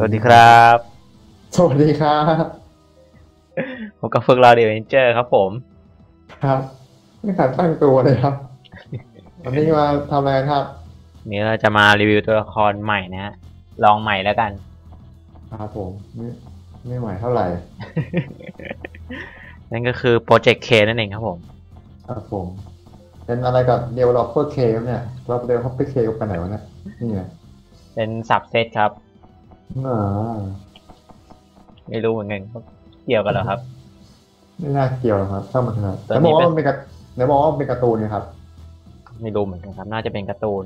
สวัสดีครับ สวัสดีครับผมกับเฟิร์กเราเดวนเจอร์ครับผม ครับไม่ขาดตั้งตัวเลยครับ วันนี้มาทำอะไรกันครับนี่เราจะมารีวิวตัวละครใหม่นะฮะลองใหม่แล้วกันครับผมไม่ไม่ไหวเท่าไหร่ นั่นก็คือโปรเจกต์เคนั่นเองครับผม ครับผม เป็นอะไรกับ developer K ครับเนี่ยเรา developer K ไปไหนวะเนี่ยนี่ไงเป็นสับเซตครับ อ่าไม่รู้เหมือนกันว่าเกี่ยวกันเหรอครับ ไม่น่าเกี่ยวหรอกครับถ้ามันครับตอแต่นนี้บอกว่าเป็นมันเป็นการแต่บอกว่ามันเป็นการ์ตูนนะครับ ไม่รู้เหมือนกันครับ น่าจะเป็นการ์ตูน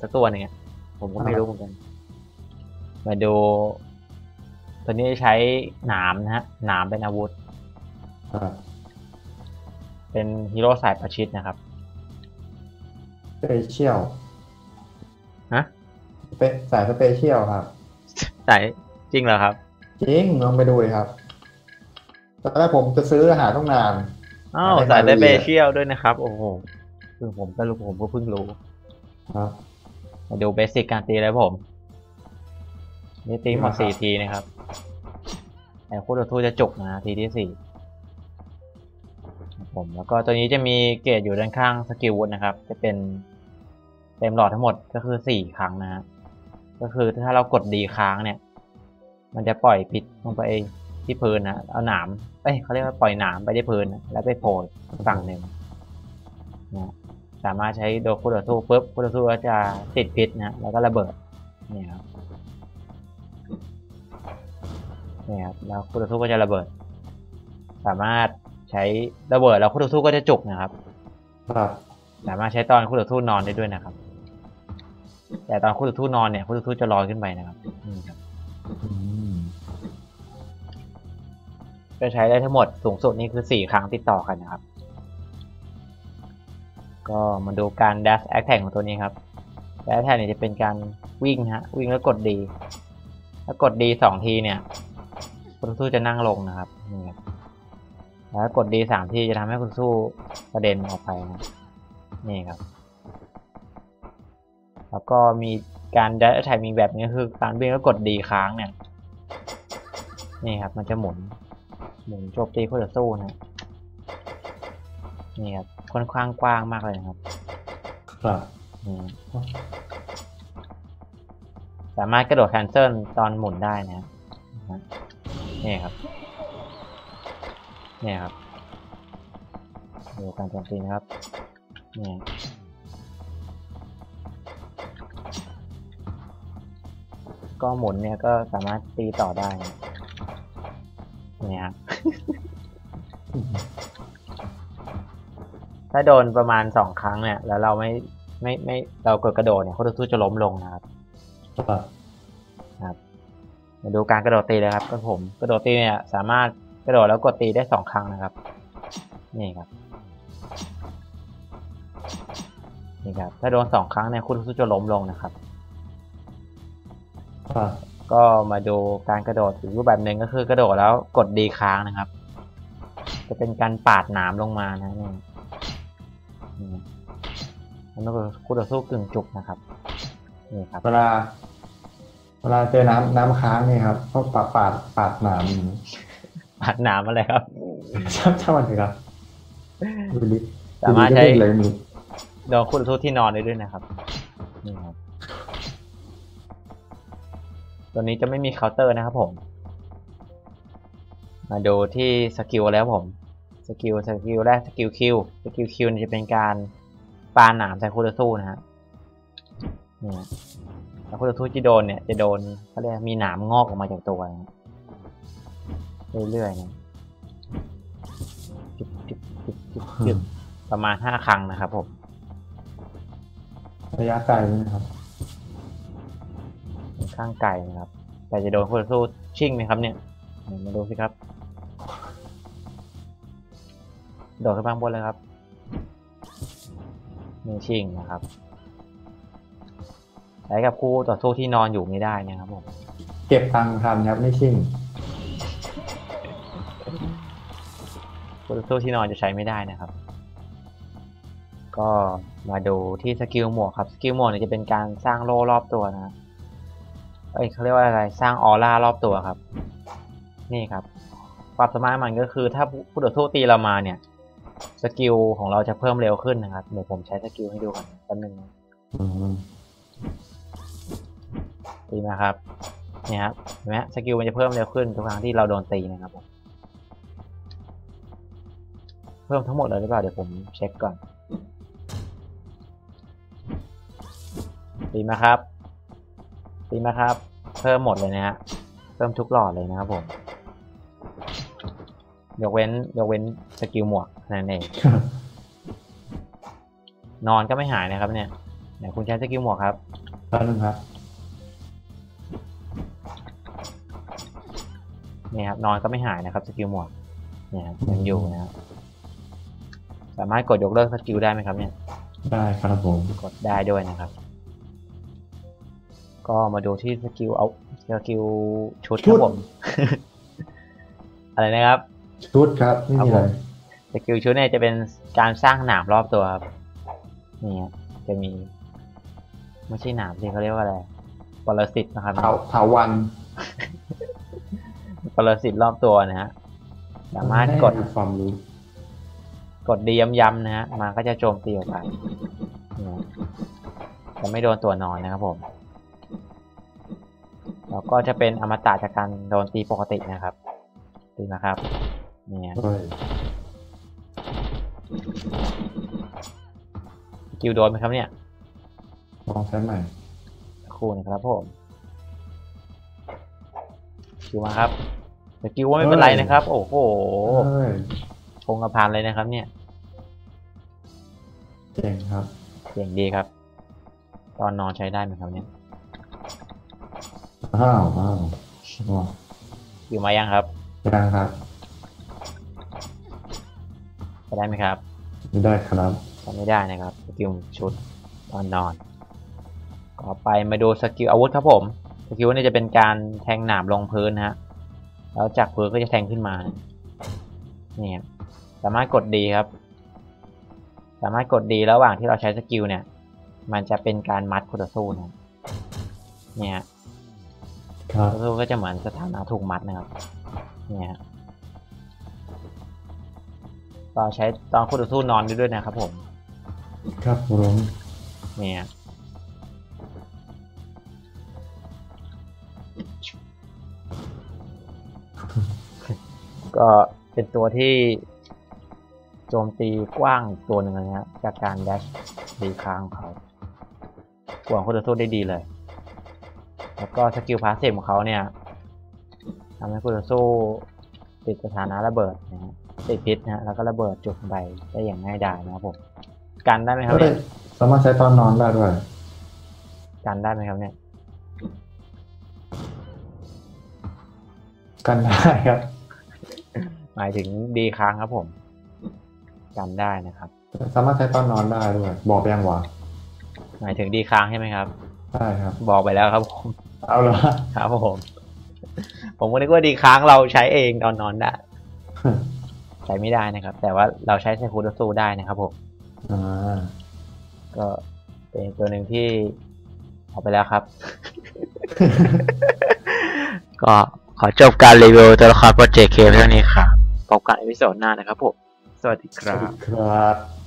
สักตัวหนึงอะผมก็ไม่รู้เหมือนกัน มาดูตัวนี้ใช้หนามนะฮะหนามเป็นอาวุธครับเป็นฮีโร่สายประชิดนะครับสเปเชียลฮะเป็นสายสเปเชียลครับ สายจริงเหรอครับ จริงลองไปดูเลยครับตอนแรกผมจะซื้อหาต้องนานอ้าวไม่สายได้เดรายละเบเอียดเชียลด้วยนะครับ โอ้โหคือผมก็รู้ผมก็เพิ่งรู้ครับมาดูเบสิกการตีเลยครับผมนี่ตีหมดสี่ทีนะครับแต่คู่ต่อสู้จะจุกนะทีที่สี่ครับผมแล้วก็ตัวนี้จะมีเกรดอยู่ด้านข้างสกิลวุฒนะครับ จะเป็นเต็มหลอดทั้งหมดก็คือสี่ครั้งนะฮะ ก็คือถ้าเรากดดีค้างเนี่ย มันจะปล่อยพิษลงไปที่พื้นนะเอาหนามเอ้ยเขาเรียกว่าปล่อยหนามไปที่พื้นนะแล้วไปโผล่ฝั่งหนึ่งนะสามารถใช้โดนคู่ต่อสู้ปุ๊บคู่ต่อสู้ก็จะติดพิษนะแล้วก็ระเบิดเนี่ยครับเนี่ยครับแล้วคู่ต่อสู้ก็จะระเบิด สามารถใช้ระเบิดแล้วคู่ต่อสู้ก็จะจุกนะครับ ครับ สามารถใช้ตอนคู่ต่อสู้นอนได้ด้วยนะครับ แต่ตอนคู่ต่อสู้นอนเนี่ยคู่ต่อสู้จะลอยขึ้นไปนะครับนี่ครับอืมก็ใช้ได้ทั้งหมดสูงสุดนี่คือสี่ครั้งติดต่อกันนะครับ ก็มาดูการ dash attack ของตัวนี้ครับ dash attack เนี่ยจะเป็นการวิ่งฮะวิ่งแล้วกดดีถ้ากดดีสองทีเนี่ยคุณสู้จะนั่งลงนะครับนี่ครับแล้วกดดีสามทีจะทำให้คุณสู้กระเด็นออกไปนะนี่ครับ แล้วก็มีการ dash attack มีแบบนี้คือการวิ่งแล้วกดดีค้างเนี่ย นี่ครับมันจะหมุน หมุนโจมตีคู่ต่อสู้นะ นี่ครับค่อนข้างกว้างมากเลยนะครับ ครับนี่สามารถกระโดดแคนเซิลตอนหมุนได้นะนะนี่ครับ นี่ครับดูการโจมตีนะครับ นี่ ก็หมุนเนี่ยก็สามารถตีต่อได้นะนี่ครับถ้าโดนประมาณสองครั้งเนี่ย แล้วเราไม่ไม่ไม่เรากดกระโดดเนี่ยคู่ต่อสู้จะล้มลงนะครับครับมาดูการกระโดดตีเลยครับก็ผมกระโดดตีเนี่ยสามารถกระโดดแล้วกดตีได้สองครั้งนะครับ นี่ครับนี่ครับถ้าโดนสองครั้งเนี่ยคู่ต่อสู้จะล้มลงนะครับครับ ก็มาดูการกระโดดอีกรูปแบบหนึ่งก็คือกระโดดแล้วกดดีค้างนะครับ จะเป็นการปาดหนามลงมานะนี่นี่แล้วก็คู่ต่อสู้กึ่งจุกนะครับนี่ครับเวลาเวลาเจอน้ำน้ำค้างเนี่ยครับก็ปาดปาดปาดหนามอย่างนี้ปาดหนามอะไรครับช่างช่างมันเถอะครับดูดิสามารถใช้ดูดิก็เล่นเลยมีโดนคู่ต่อสู้ที่นอนได้ด้วยนะครับนี่ครับ ตัวนี้จะไม่มีเคาน์เตอร์นะครับผม มาดูที่สกิลแล้วผมสกิลสกิลแรกสกิลคิวสกิลคิวจะเป็นการปาหนามใส่คู่ต่อสู้นะฮะนี่แล้วคู่ต่อสู้ที่โดนเนี่ยจะโดนเขาเรียกมีหนามงอกออกมาจากตัวนะเรื่อยๆนะจุบจุบจุบจุบจุบประมาณห้าครั้งนะครับผมระยะไกลนะครับ ข้างไกลนะครับ แต่จะโดนคู่ต่อสู้ชิ่งไหมครับเนี่ยไหนมาดูสิครับ โดดขึ้นมาข้างบนเลยครับไม่ชิ่งนะครับใช้กับคู่ต่อสู้ที่นอนอยู่ไม่ได้นะครับผม เก็บตังค์ทันครับไม่ชิ่งคู่ต่อสู้ที่นอนจะใช้ไม่ได้นะครับ ก็มาดูที่สกิลหมวกครับ สกิลหมวกเนี่ยจะเป็นการสร้างโล่รอบตัวนะ เอ้ยเขาเรียกว่าอะไรสร้างออร่ารอบตัวครับ นี่ครับ ความสามารถมันก็คือถ้าผู้ต่อสู้ตีเรามาเนี่ยสกิลของเราจะเพิ่มเร็วขึ้นนะครับเดี๋ยวผมใช้สกิลให้ดูก่อนแป๊บนึงนะอืมตีมาครับเนี่ยครับเห็นไหมสกิลมันจะเพิ่มเร็วขึ้นทุกครั้งที่เราโดนตีนะครับผมเพิ่มทั้งหมดเลยหรือเปล่าเดี๋ยวผมเช็คก่อนตีมาครับ ตีมาครับ เพิ่มหมดเลยนะฮะเพิ่มทุกหลอดเลยนะครับผม ยกเว้น ยกเว้นสกิลหมวกนั่นเอง นอนก็ไม่หายนะครับ เนี่ยไหนคุณใช้สกิลหมวกครับแป๊บนึงครับเนี่ยครับนอนก็ไม่หายนะครับสกิลหมวกเนี่ยครับยังอยู่นะครับสามารถกดยกเลิกสกิลได้ไหมครับเนี่ย ได้ครับผม กดได้ด้วยนะครับ ก็มาดูที่สกิลเอาสกิลชุดครับผม อะไรนะครับ ชุดครับไม่มีอะไรสกิลชุดเนี่ยจะเป็นการสร้างหนามรอบตัวครับนี่ครับจะมีไม่ใช่หนามที่เขาเรียกว่าอะไรปรสิตนะครับเถาเถาวันปรสิตรอบตัวนะฮะสามารถกดให้ความรู้กดดีย้ำๆนะฮะมันก็จะโจมตีออกไปเนี่ยจะไม่โดนตัวนอนนะครับผม แล้วก็จะเป็นอมตะจากการโดนตีปกตินะครับ ตีนะครับ เนี่ยเฮ้ยสกิลโดนไหมครับเนี่ยลองใช้ใหม่สักครู่นะครับผมสกิลมาครับสกิลว่าไม่เป็นไรนะครับ โอ้โหเฮ้ยคงกระพานเลยนะครับ เนี่ยเก่งครับเก่งดีครับ ตอนนอนใช้ได้ไหมครับเนี่ย อ้าวอ้าวว้าวอยู่มายังครับยังครับใช้ได้ไหมครับไม่ได้ครับทำไม่ได้นะครับสกิลชุดตอนนอนต่อไปมาดูสกิลอาวุธครับผมสกิลนี่จะเป็นการแทงหนามลงพื้นนะฮะแล้วจากพื้นก็จะแทงขึ้นมานี่ครับสามารถกดดีครับ สามารถกดดีระหว่างที่เราใช้สกิลเนี่ย มันจะเป็นการมัดคู่ต่อสู้นะเนี่ยฮะ ครับคู่ต่อสู้ก็จะเหมือนสถานะถูกมัดนะครับ เนี่ยฮะก็ใช้ตอนคู่ต่อสู้นอนได้ด้วยนะครับ ผม ครับผมเนี่ยก็เป็นตัวที่โจมตีกว้างตัวหนึ่งนะฮะจากการแดชดีค้างของเขากวางคู่ต่อสู้ได้ดีเลย แล้วก็สกิลพาสซีฟของเขาเนี่ยทำให้คู่ต่อสู้ติดสถานะระเบิดนะฮะติดพิษนะฮะแล้วก็ระเบิดจุดใบได้อย่างง่ายดายนะครับผมกันได้ไหมครับเฮ้เนี่ยยสามารถใช้ตอนนอนได้ด้วยกันได้ไหมครับเนี่ยกันได้ครับ หมายถึงดีค้างครับผมกันได้นะครับ สามารถใช้ตอนนอนได้ด้วย บอกไปยังวะหมายถึงดีค้างใช่ไหมครับใช่ครับ บอกไปแล้วครับผม เอาละครับผม ผมก็นึกว่าดีค้างเราใช้เองตอนนอนได้ใช้ไม่ได้นะครับ แต่ว่าเราใช้ไซคูดซูได้นะครับผมอ่าก็เป็นตัวหนึ่งที่ออกไปแล้วครับ ก็ขอจบการรีวิวตัวละครโปรเจกต์เคเท่านี้ครับพบกันในวิดีโอหน้านะครับผม สวัสดีคสวัรัสบดีครับ